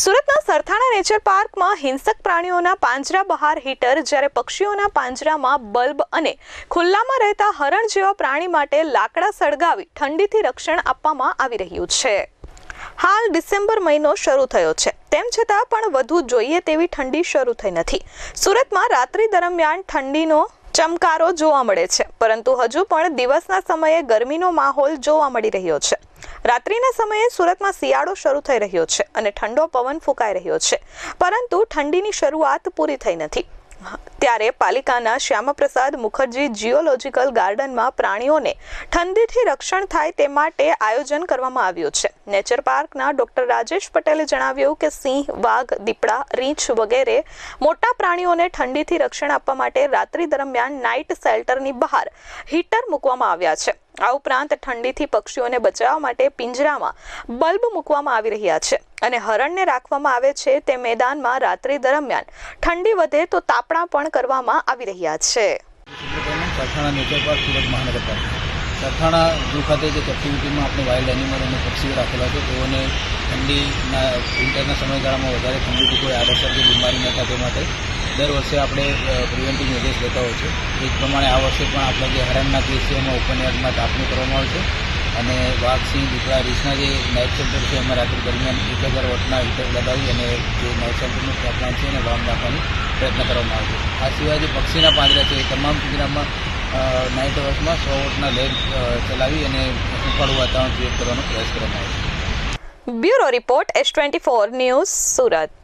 સુરતના સરથાણા નેચર પાર્કમાં હિંસક પ્રાણીઓના પાંજરા બહાર હીટર, જ્યારે પક્ષીઓના પાંજરામાં બલ્બ અને ખુલ્લામાં રહેતા હરણ જેવા પ્રાણી માટે લાકડા સળગાવી ઠંડીથી રક્ષણ આપવામાં આવી રહ્યું છે. હાલ ડિસેમ્બર મહિનો શરૂ થયો છે. તેમ છતાં પણ વધુ જોઈએ તેવી ઠંડી શરૂ થઈ નથી. સુરતમાં રાત્રિ દરમિયાન ઠંડીનો ચમકારો જોવા મળે છે. પરંતુ હજુ પણ દિવસના સમયે ગરમીનો માહોલ જોવા મળી રહ્યો છે. રાત્રિના સમયે સુરતમાં શિયાળો શરૂ થઈ રહ્યો છે અને ઠંડો પવન ફૂંકાઈ રહ્યો છે. પરંતુ ઠંડીની શરૂઆત પૂરી થઈ નથી. ત્યારે પાલિકાના શ્યામાપ્રસાદ મુખર્જી જીઓલોજીકલ ગાર્ડનમાં પ્રાણીઓને ઠંડીથી રક્ષણ થાય તે માટે આયોજન કરવામાં આવ્યું છે. નેચર પાર્કના ડોક્ટર રાજેશ પટેલે જણાવ્યું કે સિંહ, વાઘ, દીપડા, રીંછ વગેરે મોટા પ્રાણીઓને ઠંડીથી રક્ષણ આપવા માટે રાત્રિ દરમિયાન નાઇટ શેલ્ટરની બહાર હીટર મૂકવામાં આવ્યા છે. આ ઉપરાંત ઠંડીથી પક્ષીઓને બચાવવા માટે પિંજરામાં બલ્બ મૂકવામાં આવી રહ્યા છે. અને હરણને રાખવામાં આવે છે તે મેદાનમાં રાત્રિ દરમિયાન. ઠંડી વધે તો તાપણા પણ કરવામાં આવી રહ્યા છે. સરથાણા નેચર પાર્ક સુરત મહાનગરપાલિકા સરથાણા ઝૂ ખાતે જે કેપ્ટિવિટીમાં આપણે વાઇલ્ડ એનિમલ અને પક્ષીઓ રાખેલા છે, તેઓને ઠંડીના વિન્ટરના સમયગાળામાં વધારે ઠંડીથી કોઈ આડઅસર કે બીમારી ન થાય માટે દર વર્ષે આપણે પ્રિવેન્ટિવ મેજર્સ લેતા હોય છે એ પ્રમાણે આ વર્ષે પણ આપણે જે હરણના કેસ છે એમાં ઓપન એરમાં તાપણી કરવામાં આવે છે. અને વાઘ સિંહ દીપડા રીસના જે નાઇટ સેન્ટર છે એમાં રાત્રિ દરમિયાન એક હજાર વોટના હીટર લગાવી અને જે નાઇટ સેન્ટરનું પ્લાન છે એને વામ નાખવાનો પ્રયત્ન કરવામાં આવે છે. આ સિવાય જે પક્ષીના પાંદડા છે એ તમામ પિંજરામાં નાઇટ અવર્સમાં સો વોટના લેમ્પ ચલાવી અને ઉકાળું વાતાવરણ ક્રિએટ કરવાનો પ્રયાસ કરવામાં આવે છે. Bureau report S twenty four news Surat.